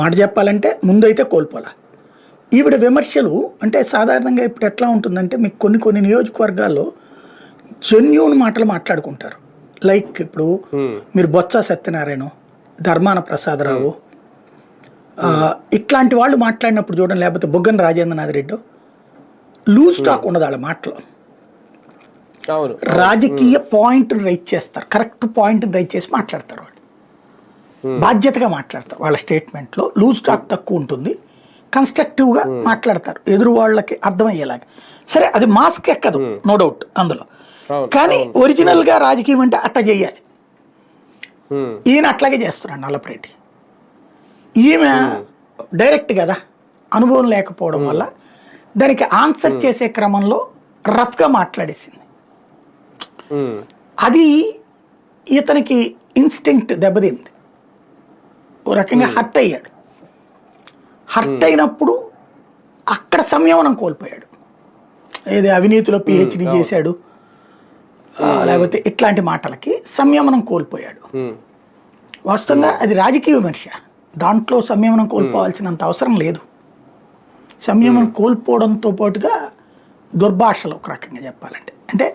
మాట చెప్పాలంటే ముందైతే కోల్పోలా. ఈవిడ విమర్శలు అంటే సాధారణంగా ఇప్పుడు ఎట్లా ఉంటుందంటే మీకు కొన్ని కొన్ని నియోజకవర్గాల్లో జెన్యున్ మాటలు మాట్లాడుకుంటారు. లైక్ ఇప్పుడు మీరు బొత్స సత్యనారాయణ ధర్మాన ప్రసాదరావు ఇట్లాంటి వాళ్ళు మాట్లాడినప్పుడు చూడండి లేకపోతే బుగ్గన రాజేంద్రనాథ్ రెడ్డి. లూజ్ టాక్ ఉండదు వాళ్ళ మాటలో. రాజకీయ పాయింట్ రైట్ చేస్తారు. కరెక్ట్ పాయింట్ రైట్ చేసి మాట్లాడతారు వాళ్ళు. బాధ్యతగా మాట్లాడతారు. వాళ్ళ స్టేట్మెంట్లో లూజ్ టాక్ తక్కువ ఉంటుంది. కన్స్ట్రక్టివ్గా మాట్లాడతారు. ఎదురు వాళ్ళకి అర్థమయ్యేలాగా. సరే అది మాస్క్ ఎక్కదు. నో డౌట్ అందులో. కానీ ఒరిజినల్గా రాజకీయం అంటే అట్ట చేయాలి. ఈయన అట్లాగే చేస్తున్నాడు నల్లపరెడ్డి ఈమె డైరెక్ట్ కదా. అనుభవం లేకపోవడం వల్ల దానికి ఆన్సర్ చేసే క్రమంలో రఫ్గా మాట్లాడేసింది. అది ఇతనికి ఇన్స్టింక్ట్ దెబ్బతింది. ఓ రకంగా హర్ట్ అయ్యాడు. హర్ట్ అయినప్పుడు అక్కడ సంయమనం కోల్పోయాడు. ఏది అవినీతిలో పిహెచ్డి చేశాడు. లేకపోతే ఇట్లాంటి మాటలకి సంయమనం కోల్పోయాడు. వాస్తవంగా అది రాజకీయ విమర్శ. దాంట్లో సంయమనం కోల్పోవాల్సినంత అవసరం లేదు. సంయమనం కోల్పోవడంతో పాటుగా దుర్భాషలు ఒక రకంగా చెప్పాలంటే. అంటే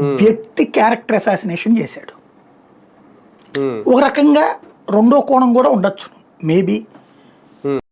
వ్యక్తి క్యారెక్టర్ అసాసినేషన్ చేశాడు. ఒక రకంగా రెండో కోణం కూడా ఉండొచ్చు. మేబీ